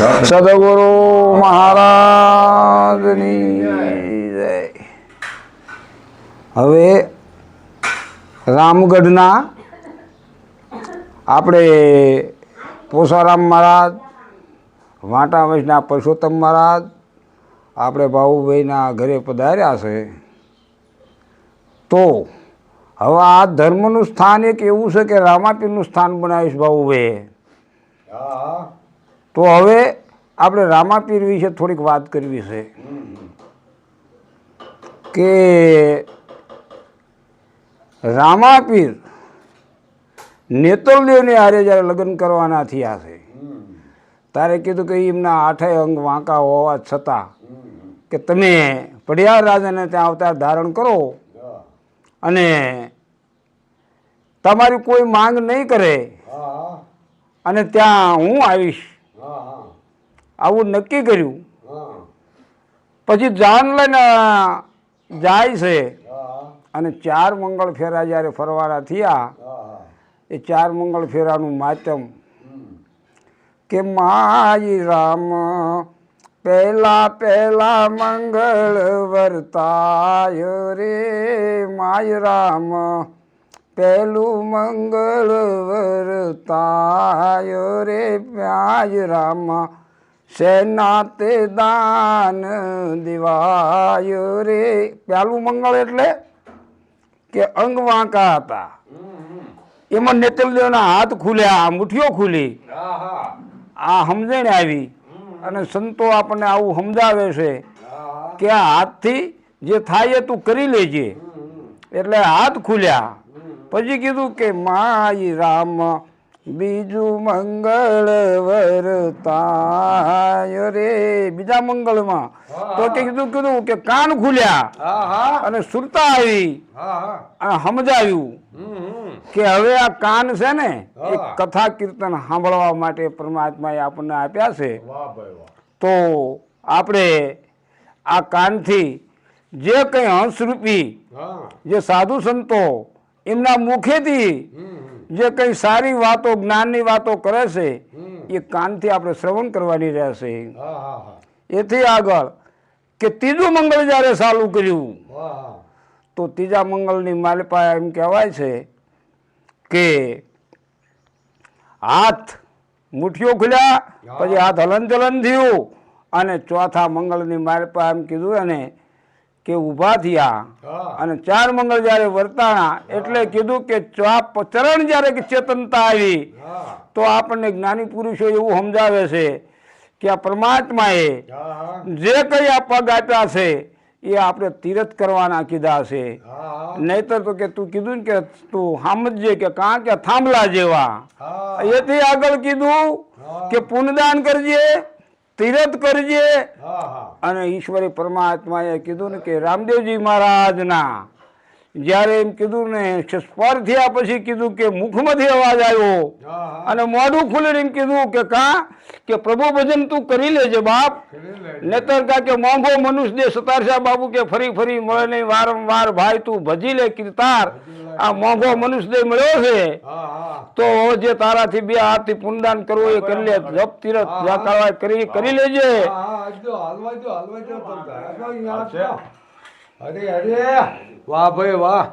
સદગુરુ મહારાજની જય હવે રામગઢના આપણે પોસારામ મહારાજ, વાંટા વંશના પરસોત્તમ મહારાજ આપણે ભાવુભાઈના ઘરે પધાર્યા છે. તો હવે આ ધર્મનું સ્થાન એક એવું છે કે રામાપીરનું સ્થાન બનાવીશ બાબુભાઈએ તો હવે આપણે રામાપીર વિશે થોડીક વાત કરવી છે કે રામાપીર નેતલદેવને આરે જ્યારે લગ્ન કરવાના થયા છે તારે કીધું કે એમના આઠે અંગ વાંકા હોવા છતાં કે તમે પડિયાર રાજાને ત્યાં અવતાર ધારણ કરો અને તમારી કોઈ માંગ નહીં કરે અને ત્યાં હું આવીશ. આવું નક્કી કર્યું. પછી જાન લઈને જાય છે. અને ચાર મંગળ ફેરા જ્યારે ફરવાના થયા એ ચાર મંગળ ફેરાનું માતમ. કે માય રામ પહેલા પહેલા મંગળ વર્તાય રે માય રામ પહેલું મંગળ વર્તાય રે પ્યાય રામ. સેના તે દાન દિવાય રે. પહેલું મંગળ એટલે કે અંગ વાંકા હતા. એમાં નેતરદેવના હાથ ખુલ્યા મુઠ્ઠીઓ ખુલી. આ સમજણ આવી. અને સંતો આપણને આવું સમજાવે છે કે આ હાથથી જે થાય એ તું કરી લેજે. એટલે હાથ ખુલ્યા. પછી કીધું કે માય રામ બીજું મંગળ વરતાય રે. બીજા મંગળમાં તો કે કીધું કીધું કે કાન ખુલ્યા અને સુરતા આવી અને સમજાવ્યું કે હવે આ કાન છે ને એ કથા કીર્તન સાંભળવા માટે પરમાત્માએ આપણને આપ્યા છે. તો આપણે આ કાનથી જે કંઈ હંસરૂપી જે સાધુ સંતો એમના મુખેથી જે કંઈ સારી વાતો જ્ઞાનની વાતો કરે છે એ કાનથી આપણે શ્રવણ કરવાની રહેશે એથી આગળ કે ત્રીજું મંગળ જ્યારે ચાલુ કર્યું તો ત્રીજા મંગળની માલપા એમ કહેવાય છે કે હાથ મુઠ્ઠીઓ ખુલ્યા પછી હાથ હલન ચલન થયું અને ચોથા મંગળની માલિપા એમ કીધું એને કે ઊભા થયા અને ચાર મંગળ જ્યારે વર્તાણા એટલે કીધું કે ચરણ જ્યારે ચેતનતા આવી તો આપણને જ્ઞાની પુરુષો એવું સમજાવે છે કે આ પરમાત્માએ જે કંઈ આ પગ આપ્યા છે એ આપણે તીરથ કરવાના કીધા છે. નહીતર તો કે તું કીધું ને કે તું સમજજે કે કાં કે થાંભલા જેવા. એથી આગળ કીધું કે પુનદાન કરજે. તીરથ કરજે. અને ઈશ્વરી પરમાત્માએ કીધું ને કે રામદેવજી મહારાજના જ્યારે એમ કીધું ને કે સ્પર થયા પછી કીધું કે મુખમાંથી અવાજ આવ્યો. અને મોઢું ખુલીને એમ કીધું કે કા? કે પ્રભુ ભજન તું કરી લેજે બાપ. નતર કા કે મોંઘો મનુષ્ય દે સતારશા બાબુ કે ફરી ફરી મળે નહીં વારંવાર ભાઈ તું ભજી લે કીર્તાર. આ મોંઘો મનુષ્ય દે મળ્યો છે તો જે તારાથી બે હાથથી પુનદાન કરવું એ કરી લે જપ તીરથ કરી કરી લેજે. વાહ ભાઈ વાહ!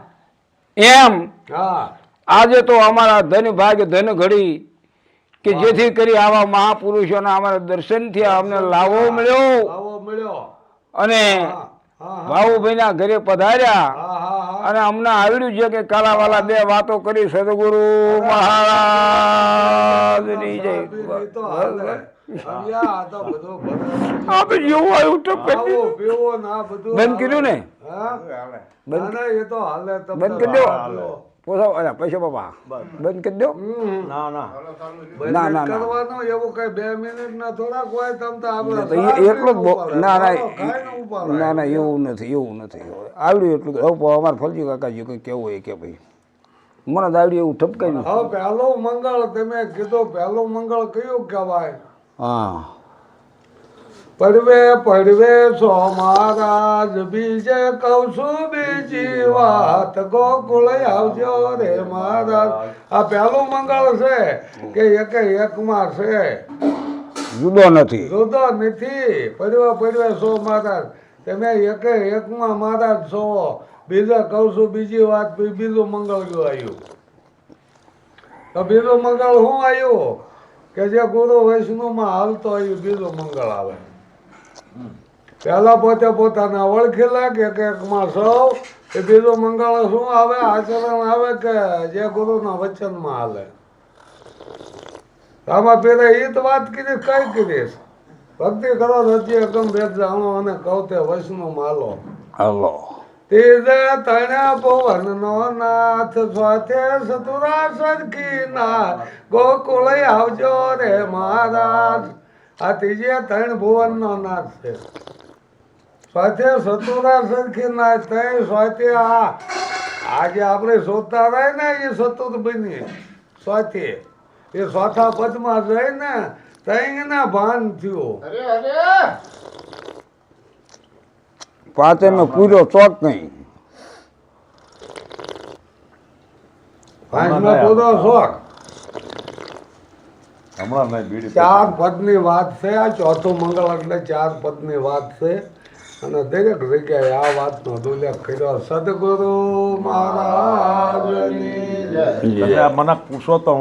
એમ? હા. આજે તો અમારા ધન ભાગ્ય ધન ઘડી કે જેથી કરી આવા મહાપુરુષોના અમારા દર્શન થયા અમને લાવો મળ્યો. આવો મળ્યો. અને ભાવુભાઈના ઘરે પધાર્યા. અને અમને આવડ્યું છે કે કાલાવાલા બે વાતો કરી સદગુરુ મહારાજની જય. બધું. આપણે જેવું આવ્યું તો કર્યું ને? બંધ કરી દો. પોસાવ અલા પૈસા બાપા બંધ કરી દો ના ના, ના, ના. કરવાનો એવું કઈ બે મિનિટ ના થોડાક હોય તમ તો આપણે એટલો જ ના ના. ના ના એવું નથી એવું નથી આવડ્યું એટલું હવે અમારે ફલજી કાકાજી કંઈ કેવું હોય કે ભાઈ મને તો આવડ્યું એવું ઠપકાઈ હવે પહેલો મંગળ તમે કીધો પહેલો મંગળ કયું કહેવાય હા પડવે પડવે સો મહારાજ બીજે કહું છું બીજી વાત. ગોકુળ આવજો રે મહારાજ. આ પહેલું મંગળ છે કે એક એકમાં છે. જુદો નથી. જુદો નથી. પડવે પડવે સો મહારાજ તમે એકે એકમાં મહારાજ છો. બીજા કહું છું બીજી વાત બીજું મંગળ ગયું આવ્યું. તો બીજું મંગળ શું આવ્યું? કે જે ગુરુ વૈષ્ણવમાં હાલતો આવ્યું બીજું મંગળ આવે. પહેલા પોતે પોતાને ઓળખેલા લાગે કે એકમાં સૌ એ બીજો મંગળ શું આવે આચરણ આવે કે જે ગુરુના વચનમાં હાલે. આમાં પેલા એ તો વાત કીધી કઈ કીધીશ ભક્તિ કરો રજી એકમ ભેદ જાણો અને કહો તે વૈષ્ણવ માલો. હાલો. તીજે તણ્યા પવન નો નાથ સ્વાથે સતુરા સરખી ના ગોકુળ આવજો રે મહારાજ. આ ત્રીજે ત્રણ ભુવન નો નાથ છે. સ્વાથે સતુરા સરખી ના તય સ્વાથે આ. આજે આપણે શોધતા રહે ને એ સતુર બની સ્વાથે એ સ્વાથા પદમાં જઈ ને તઈ ભાન થયું. પાતે મેં પૂરો ચોક નહીં. ભાનમાં પૂરો શોખ. હમણાં નહીં બીડી ચાર પદની વાત છે આ ચોથો મંગળ એટલે ચાર પદની વાત છે. અને દરેક જગ્યાએ આ વાતનો ઉલ્લેખ કર્યો. સદગુરુ આ મને પૂછો તો